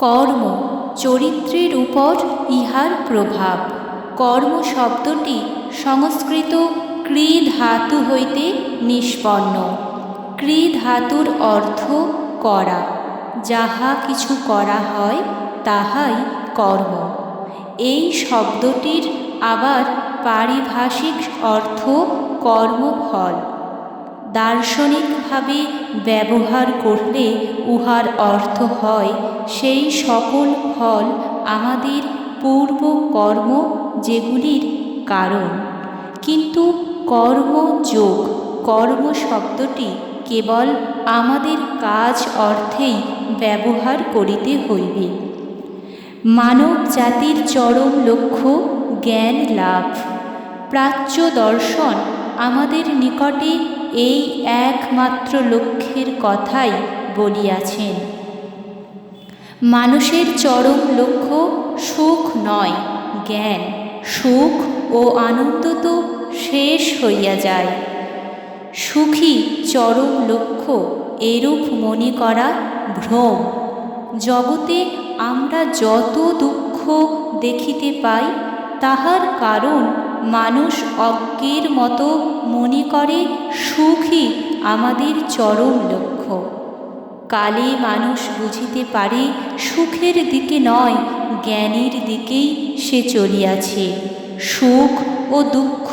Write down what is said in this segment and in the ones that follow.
কর্ম, চরিত্রের উপর ইহার প্রভাব। কর্ম শব্দটি সংস্কৃত ক্রি ধাতু হইতে নিষ্পন্ন। ক্রি ধাতুর অর্থ করা। যাহা কিছু করা হয়, তাহাই কর্ম। এই শব্দটির আবার পারিভাষিক অর্থ কর্মফল। দার্শনিকভাবে ব্যবহার করলে উহার অর্থ হয়, সেই সকল ফল আমাদের পূর্ব কর্ম যেগুলির কারণ। কিন্তু কর্মযোগ কর্ম শব্দটি কেবল আমাদের কাজ অর্থেই ব্যবহার করিতে হইবে। মানব জাতির চরম লক্ষ্য জ্ঞান লাভ। প্রাচ্য দর্শন আমাদের নিকটে এই একমাত্র লক্ষ্যের কথাই বলিয়াছেন। মানুষের চরম লক্ষ্য সুখ নয়, জ্ঞান। সুখ ও আনন্দ তো শেষ হইয়া যায়। সুখী চরম লক্ষ্য এরূপ মনে করা ভ্রম। জগতে আমরা যত দুঃখ দেখিতে পাই, তাহার কারণ মানুষ অজ্ঞের মতো মনে করে সুখই আমাদের চরম লক্ষ্য। কালে মানুষ বুঝিতে পারে সুখের দিকে নয়, জ্ঞানের দিকেই সে চলিয়াছে। সুখ ও দুঃখ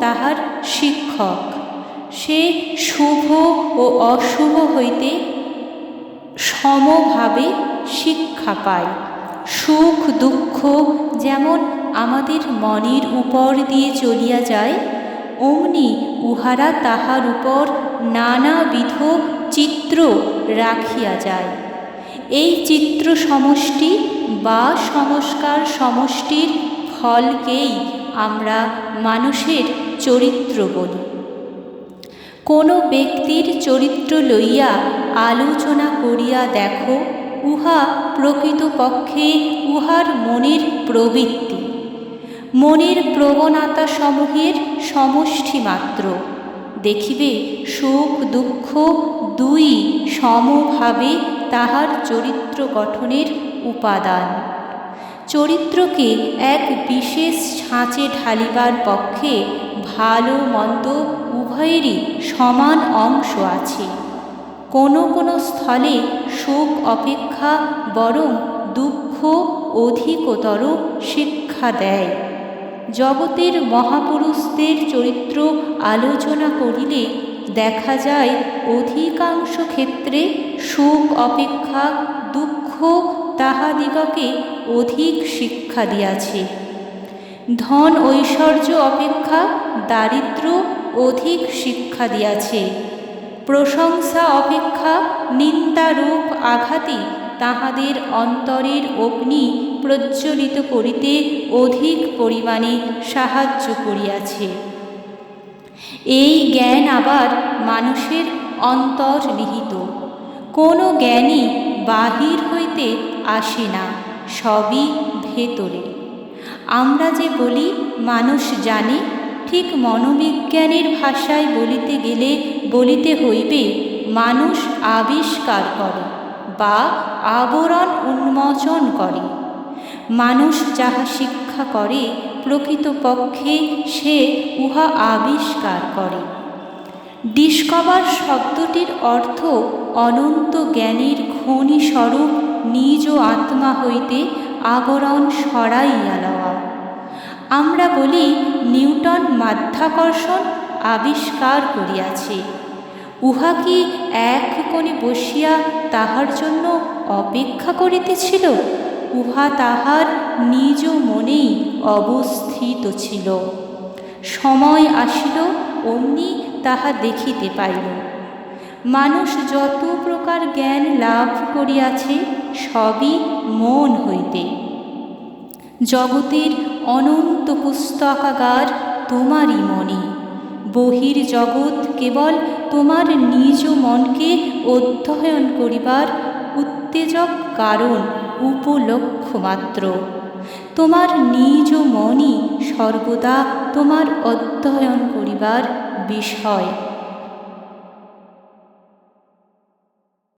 তাহার শিক্ষক। সে শুভ ও অশুভ হইতে সমভাবে শিক্ষা পায়। সুখ দুঃখ যেমন আমাদের মনের উপর দিয়ে চলিয়া যায়, অমনি উহারা তাহার উপর নানাবিধ চিত্র রাখিয়া যায়। এই চিত্র সমষ্টি বা সংস্কার সমষ্টির ফলকেই আমরা মানুষের চরিত্র বলি। কোনো ব্যক্তির চরিত্র লইয়া আলোচনা করিয়া দেখো, উহা প্রকৃতপক্ষে উহার মনের প্রবৃত্তি। মনের প্রবণতা সমূহের সমষ্টি মাত্র দেখিবে সুখ দুঃখ দুই সমভাবে তাহার চরিত্র গঠনের উপাদান। চরিত্রকে এক বিশেষ ছাঁচে ঢালিবার পক্ষে ভালো মন্দ উভয়েরই সমান অংশ আছে। কোনো কোনো স্থলে সুখ অপেক্ষা বরং দুঃখ অধিকতর শিক্ষা দেয়। জগতের মহাপুরুষদের চরিত্র আলোচনা করিলে দেখা যায় অধিকাংশ ক্ষেত্রে সুখ অপেক্ষা, দুঃখ তাহাদিগকে অধিক শিক্ষা দিয়াছে। ধন ঐশ্বর্য অপেক্ষা দারিদ্র অধিক শিক্ষা দিয়াছে। প্রশংসা অপেক্ষা নিন্দারূপ আঘাতই তাহাদের অন্তরের অগ্নি প্রজ্বলিত করিতে অধিক পরিমাণে সাহায্য করিয়াছে। এই জ্ঞান আবার মানুষের অন্তর্নিহিত। কোনো জ্ঞানই বাহির হইতে আসে না, সবই ভেতরে। আমরা যে বলি, মানুষ জানে, ঠিক মনোবিজ্ঞানের ভাষায় বলিতে গেলে বলিতে হইবে, মানুষ আবিষ্কার করে বা আবরণ উন্মোচন করে। মানুষ যাহা শিক্ষা করে প্রকৃতপক্ষে সে উহা আবিষ্কার করে। ডিসকভার শব্দটির অর্থ অনন্ত জ্ঞানের খনি স্বরূপ নিজ আত্মা হইতে আবরণ সরাইয়া লওয়া। আমরা বলি নিউটন মাধ্যাকর্ষণ আবিষ্কার করিয়াছে। উহা কি এক কোণে বসিয়া তাহার জন্য অপেক্ষা করিতেছিল? উহা তাহার নিজ মনেই অবস্থিত ছিল। সময় আসিল, অমনি তাহা দেখিতে পাইল। মানুষ যত প্রকার জ্ঞান লাভ করিয়াছে, সবই মন হইতে। জগতের অনন্ত পুস্তকাগার তোমারই মনে বহির জগৎ কেবল তোমার নিজ মনকে অধ্যয়ন করিবার উত্তেজক কারণ। উপলক্ষ মাত্র তোমার নিজ মনই সর্বদা তোমার অধ্যয়ন করিবার বিষয়।